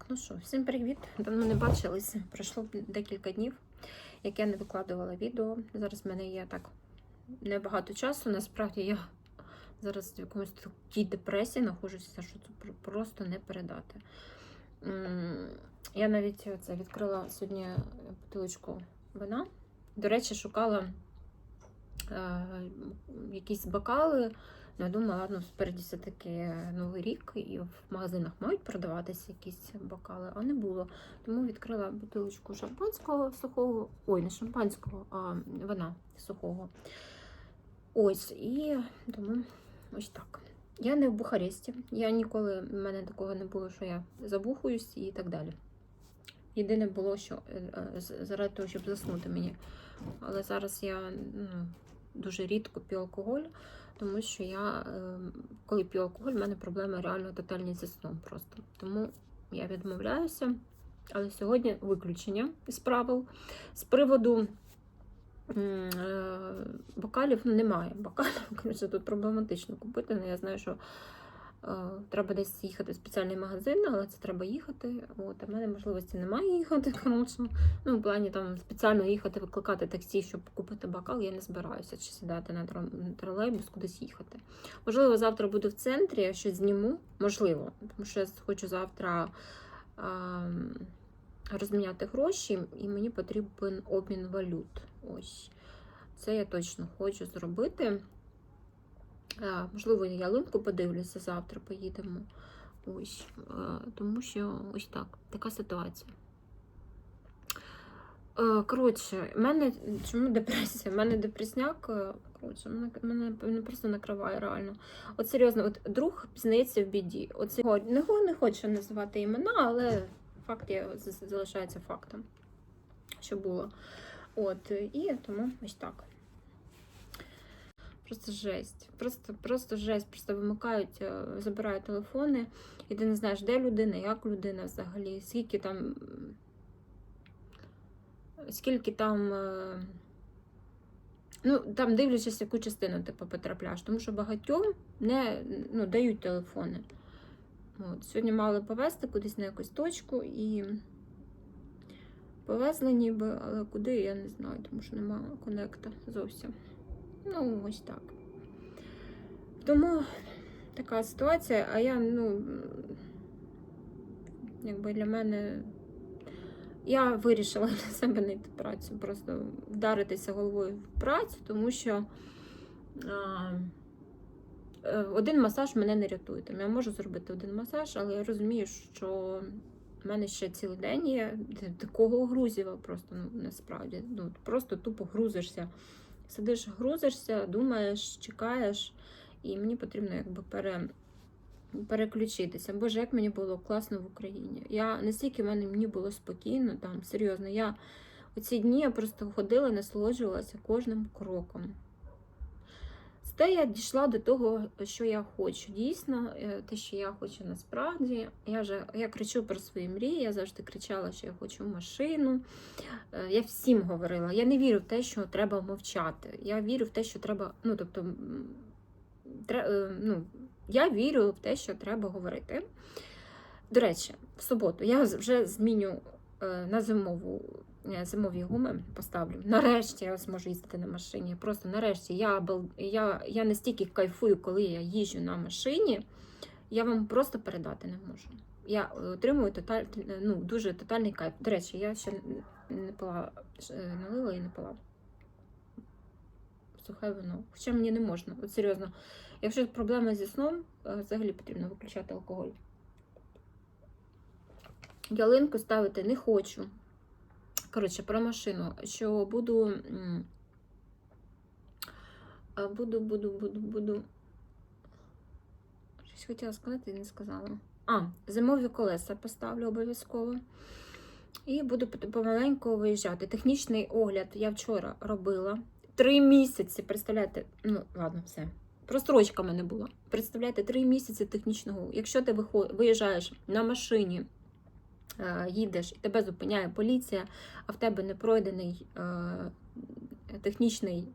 Так, ну що, всім привіт. Давно не бачилися. Пройшло декілька днів, як я не викладувала відео. Зараз в мене є так небагато часу. Насправді я зараз в якомусь такій депресії знаходжуся, що це просто не передати. Я навіть це відкрила сьогодні бутилочку вина. До речі, шукала е, якісь бокали. Ну, я думала, ладно, спереді все-таки Новий рік, і в магазинах мають продаватися якісь бокали, а не було. Тому відкрила бутилочку шампанського сухого, ой, не шампанського, а вина сухого. Ось, і тому ось так. Я не в Бухаресті. Я ніколи, в мене такого не було, що я забухуюсь і так далі. Єдине було, що е, е, заради того, щоб заснути мені. Але зараз я ну, дуже рідко п'ю алкоголь, тому що я, е, коли п'ю алкоголь, в мене проблеми реально тотальні зі сном просто. Тому я відмовляюся. Але сьогодні виключення з правил. З приводу е, бокалів немає. Бокалів, коротше, тут проблематично купити. але я знаю, що треба десь їхати в спеціальний магазин, але це треба їхати. От, а в мене можливості немає їхати. Коротше. Ну, в плані там спеціально їхати, викликати таксі, щоб купити бокал, я не збираюся чи сідати на тролейбус, кудись їхати. Можливо, завтра буду в центрі, я щось зніму. Можливо, тому що я хочу завтра а, розміняти гроші, і мені потрібен обмін валют. Ось. Це я точно хочу зробити. А, можливо, я ялинку подивлюся завтра, поїдемо. Ось. Тому що ось так, така ситуація. Коротше, в мене чому депресія? У мене депресняк. е, Коротше, мене, мене, просто накриває реально. От серйозно, от друг пізнається в біді. От не, не хочу називати імена, але факт є, залишається фактом, що було. От, і тому ось так. Просто жесть. Просто, просто жесть. Просто вимикають, е, забирають телефони, і ти не знаєш, де людина, як людина взагалі, скільки там. Скільки там. е, Ну, там дивлячись, яку частину ти потрапляєш, тому що багатьом не ну, дають телефони. От. Сьогодні мали повезти кудись на якусь точку і повезли ніби, але куди я не знаю, тому що немає конекта зовсім. Ну, ось так. Тому така ситуація, а я, ну, якби для мене. Я вирішила для себе знайти працю, просто вдаритися головою в працю, тому що а, е, один масаж мене не рятує. Там я можу зробити один масаж, але я розумію, що в мене ще цілий день є такого грузіва просто ну, насправді. Ну, просто тупо грузишся. Сидиш, грузишся, думаєш, чекаєш, і мені потрібно якби пере, переключитися. Боже, як мені було класно в Україні. Я настільки мене мені було спокійно, там серйозно. Я оці дні я просто ходила, насолоджувалася кожним кроком. З те я дійшла до того, що я хочу. Дійсно, е, те, що я хочу насправді. Я вже я кричу про свої мрії. Я завжди кричала, що я хочу машину. Е, Я всім говорила. Я не вірю в те, що треба мовчати. Я вірю в те, що треба. Ну, тобто, тре- е, ну, я вірю в те, що треба говорити. До речі, в суботу я вже зміню на зимову. Е, Зимові гуми поставлю. Нарешті я зможу їздити на машині. Просто нарешті я, я, я настільки кайфую, коли я їжджу на машині, я вам просто передати не можу. Я отримую тоталь, ну, дуже тотальний кайф. До речі, я ще не пила, е, налила і не пила. Сухе вино. Хоча мені не можна. От серйозно. Якщо проблема зі сном, е, взагалі потрібно виключати алкоголь. Ялинку ставити не хочу. Коротше, про машину. Що буду. Буду, буду, буду, буду. Щось хотіла сказати не сказала. А, зимові колеса поставлю обов'язково. І буду помаленьку виїжджати. Технічний огляд я вчора робила. Три місяці, представляєте, ну, ладно, все. Прострочка мене була. Представляєте, три місяці технічного. Якщо ти виїжджаєш на машині, їдеш і тебе зупиняє поліція, а в тебе не пройдений е, технічний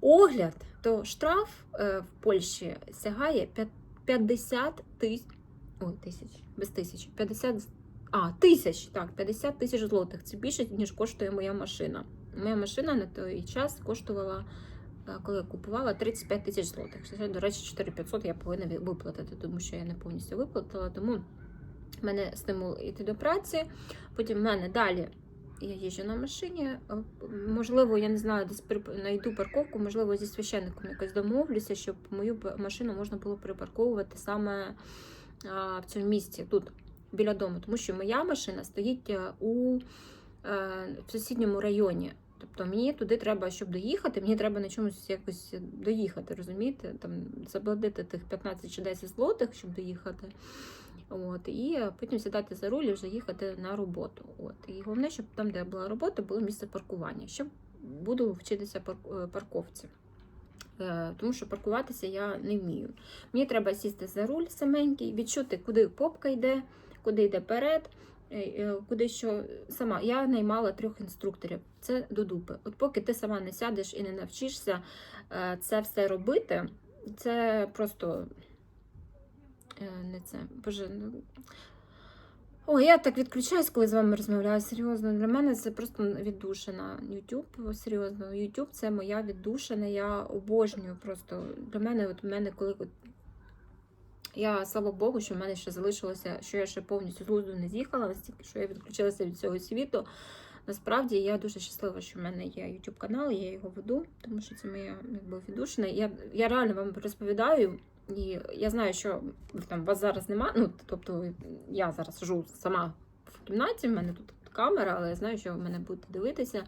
огляд, то штраф е, в Польщі сягає п'ят- 50 тисяч. Ой, тисяч, без тисяч. 50, з- а, тисяч, так, 50 тисяч злотих. Це більше, ніж коштує моя машина. Моя машина на той час коштувала, е, коли я купувала, 35 тисяч злотих. Це, до речі, 4500 я повинна виплатити, тому що я не повністю виплатила. Тому в мене стимул йти до праці. Потім в мене далі я їжджу на машині. Е, Можливо, я не знаю, десь знайду парковку, можливо, зі священником якось домовлюся, щоб мою машину можна було припарковувати саме в цьому місці, тут, біля дому. Тому що моя машина стоїть е, у е, в сусідньому районі. Тобто мені туди треба, щоб доїхати, мені треба на чомусь якось доїхати, розумієте? Там заплатити тих 15 чи 10 злотих, щоб доїхати. От, і потім сідати за руль і вже їхати на роботу. От. І головне, щоб там, де була робота, було місце паркування. Щоб буду вчитися е, парковці. Е, Тому що паркуватися я не вмію. Мені треба сісти за руль саменький, відчути, куди попка йде, куди йде перед, куди що сама. Я наймала трьох інструкторів. Це до дупи. От поки ти сама не сядеш і не навчишся е, це все робити, це просто е, не це. Боже, ну. О, я так відключаюсь, коли з вами розмовляю. Серйозно, для мене це просто віддушина. YouTube, серйозно, YouTube це моя віддушина. Я обожнюю просто. Для мене, от мене, коли я слава Богу, що в мене ще залишилося, що я ще повністю з глузду не з'їхала, настільки, що я відключилася від цього світу. Насправді я дуже щаслива, що в мене є YouTube канал, я його веду, тому що це моя якби віддушина. Я, я реально вам розповідаю. І я знаю, що там вас зараз немає. Ну, тобто я зараз сижу сама в кімнаті, в мене тут камера, але я знаю, що ви мене будете дивитися,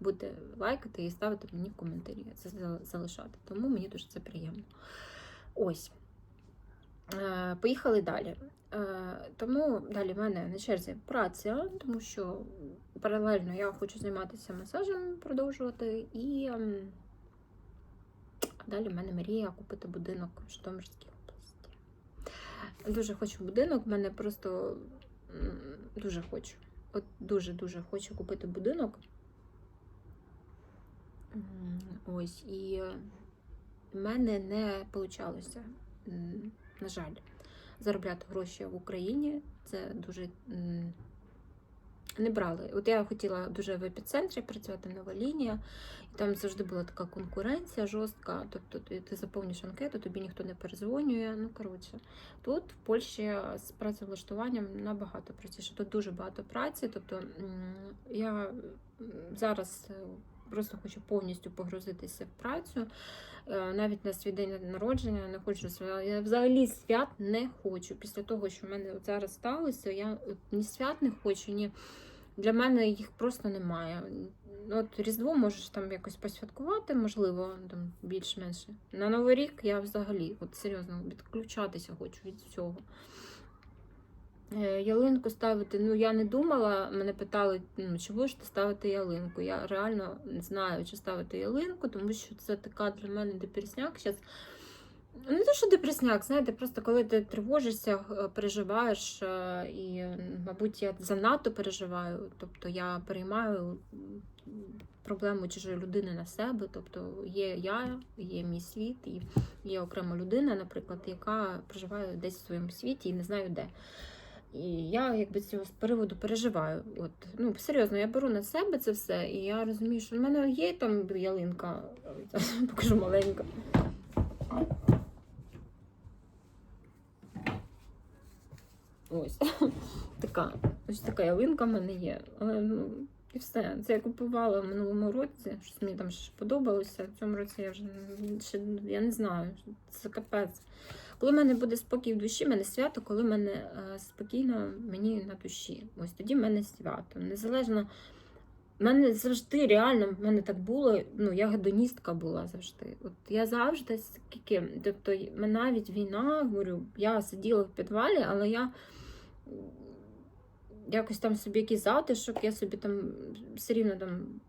будете лайкати і ставити мені коментарі. Це залишати. Тому мені дуже це приємно. Ось. Е, Поїхали далі. Е, Тому далі в мене на черзі праця, тому що паралельно я хочу займатися масажем, продовжувати і. ем, Далі в мене мрія купити будинок в Житомирській області. Дуже хочу будинок, в мене просто дуже хочу. От дуже-дуже хочу купити будинок. Ось, і в мене не вийшло, на жаль, заробляти гроші в Україні. Це дуже не брали. От я хотіла дуже в епіцентрі працювати нова лінія, і там завжди була така конкуренція жорстка. Тобто ти, заповнюєш анкету, тобі ніхто не перезвонює. Ну коротше, тут в Польщі з працевлаштуванням набагато простіше. Тут дуже багато праці. Тобто я зараз е, просто хочу повністю погрузитися в працю. Е, Навіть на свій день народження не хочу свят. Я взагалі свят не хочу. Після того, що в мене зараз сталося, я ні свят не хочу, ні для мене їх просто немає. От Різдво можеш там якось посвяткувати, можливо, там більш-менше. На Новий рік я взагалі, от серйозно, відключатися хочу від всього. Е, Ялинку ставити, ну я не думала, мене питали, ну, чи будеш ти ставити ялинку. Я реально не знаю, чи ставити ялинку, тому що це така для мене депресняк. Зараз Ну, не те, що депресняк, знаєте, просто коли ти тривожишся, переживаєш, е, і, мабуть, я занадто переживаю. Тобто я переймаю проблему чужої людини на себе. Тобто є я, є мій світ, і є окрема людина, наприклад, яка проживає десь в своєму світі і не знаю де. І я якби з цього з приводу переживаю. От, ну, серйозно, я беру на себе це все, і я розумію, що в мене є там ялинка, зараз покажу маленька. Ось така. Ось така ялинка в мене є. Але ну, і все. Це я купувала в минулому році. Щось мені там ще подобалося. В цьому році я вже ще я не знаю. Це капець. Коли в мене буде спокій в душі, в мене свято, коли в мене е, спокійно мені на душі. Ось тоді в мене свято. Незалежно. В мене завжди реально в мене так було. Ну, я гедоністка була завжди. От я завжди скільки. Тобто, навіть війна, говорю, я сиділа в підвалі, але я якось там собі якийсь затишок, я собі там все рівно там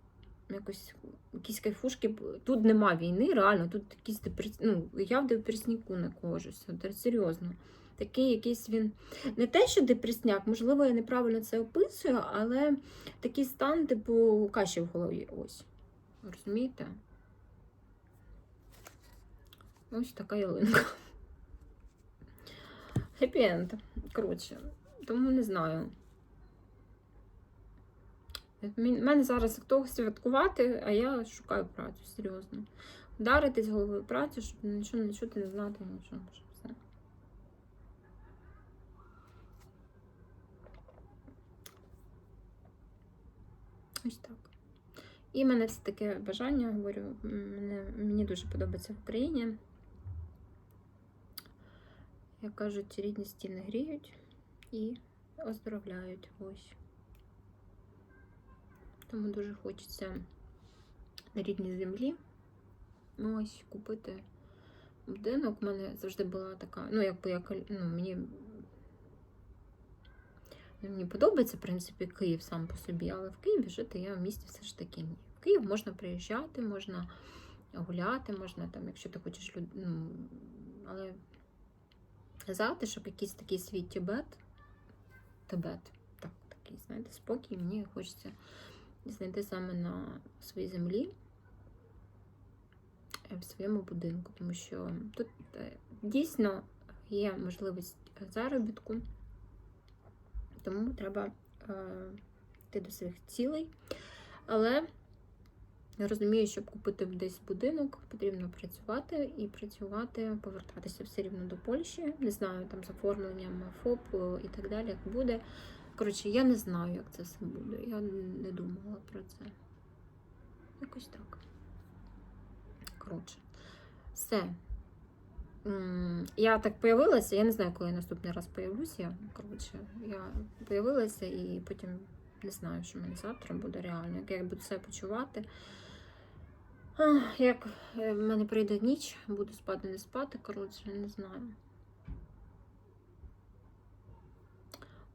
якось якісь кайфушки. Тут нема війни, реально, тут якісь депрес... ну, я в депресніку нахожуся. От, серйозно. Такий якийсь він не те, що депресняк, можливо, я неправильно це описую, але такий стан, типу, каші в голові. Ось. Розумієте? Ось така ялинка. хеппі-енд. Коротше, тому не знаю. У мене зараз хто святкувати, а я шукаю працю, серйозно. Вдарити з головою працю, щоб нічого не чути, не знати, нічого. щоб все. Ось так. І мене все таке бажання, говорю, мене, мені дуже подобається в Україні. Як кажуть, рідні стіни гріють і оздоровляють. Ось. Тому дуже хочеться на рідній землі ось купити будинок. У мене завжди була така, ну, якби як ну, мені. Мені подобається, в принципі, Київ сам по собі, але в Києві жити я в місті все ж таки ні. В Київ можна приїжджати, можна гуляти, можна там, якщо ти хочеш ну, але затишок, якийсь такий свій Тибет, Тибет, так, такий, знаєте, спокій, мені хочеться знайти саме на своїй землі, е, в своєму будинку, тому що тут е, дійсно є можливість заробітку. Тому треба е, йти до своїх цілей. Але я розумію, щоб купити десь будинок, потрібно працювати і працювати, повертатися все рівно до Польщі. Не знаю, там з оформленням ФОП і так далі, як буде. Коротше, я не знаю, як це все буде. Я не думала про це. Якось так. Коротше, все. Я так появилася, я не знаю, коли я наступний раз появлюся. Коротше, я появилася і потім не знаю, що мені завтра буде реально, як я буду себе почувати. Як е, в мене прийде ніч, буду спати, не спати, коротше, не знаю.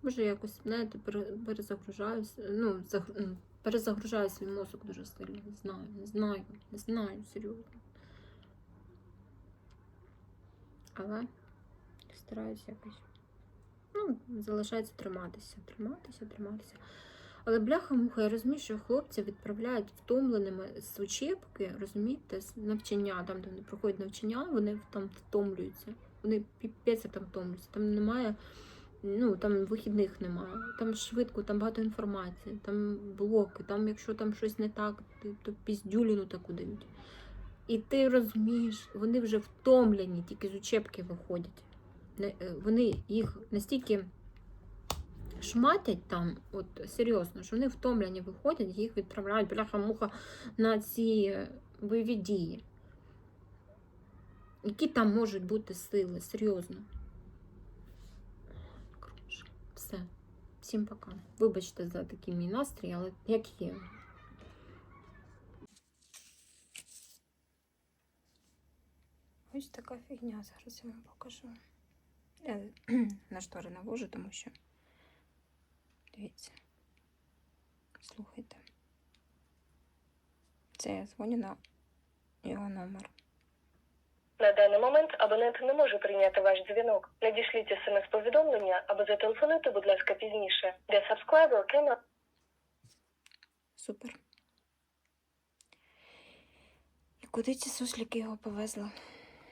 Може, якось, знаєте, пере- перезагружаюсь, ну, заг- м, перезагружаю свій мозок дуже сильно. Не знаю, не знаю, не знаю, серйозно. Але стараюся якось. Ну, залишається триматися, триматися, триматися. Але бляха-муха, я розумію, що хлопці відправляють втомленими з учебки, розумієте, з навчання, там, де вони проходять навчання, вони там втомлюються. Вони піпець там втомлюються. Там немає, ну там вихідних немає. Там швидко, там багато інформації, там блоки, там, якщо там щось не так, то піздюліну таку дають. І ти розумієш, вони вже втомлені, тільки з учебки виходять. Е, Вони їх настільки шматять там, от серйозно, що вони втомлені виходять, їх відправляють бляха-муха на ці бойові дії. Які там можуть бути сили, серйозно. Всім пока. Вибачте за такий мій настрій, але як є. Ось така фігня, зараз я вам покажу. Я на штори навожу, тому що. Дивіться. Слухайте. Це я дзвоню на його номер. На даний момент абонент не може прийняти ваш дзвінок. Надішліть смс-повідомлення або зателефонуйте, будь ласка, пізніше. The subscriber cannot Супер. І куди ці суслики його повезли?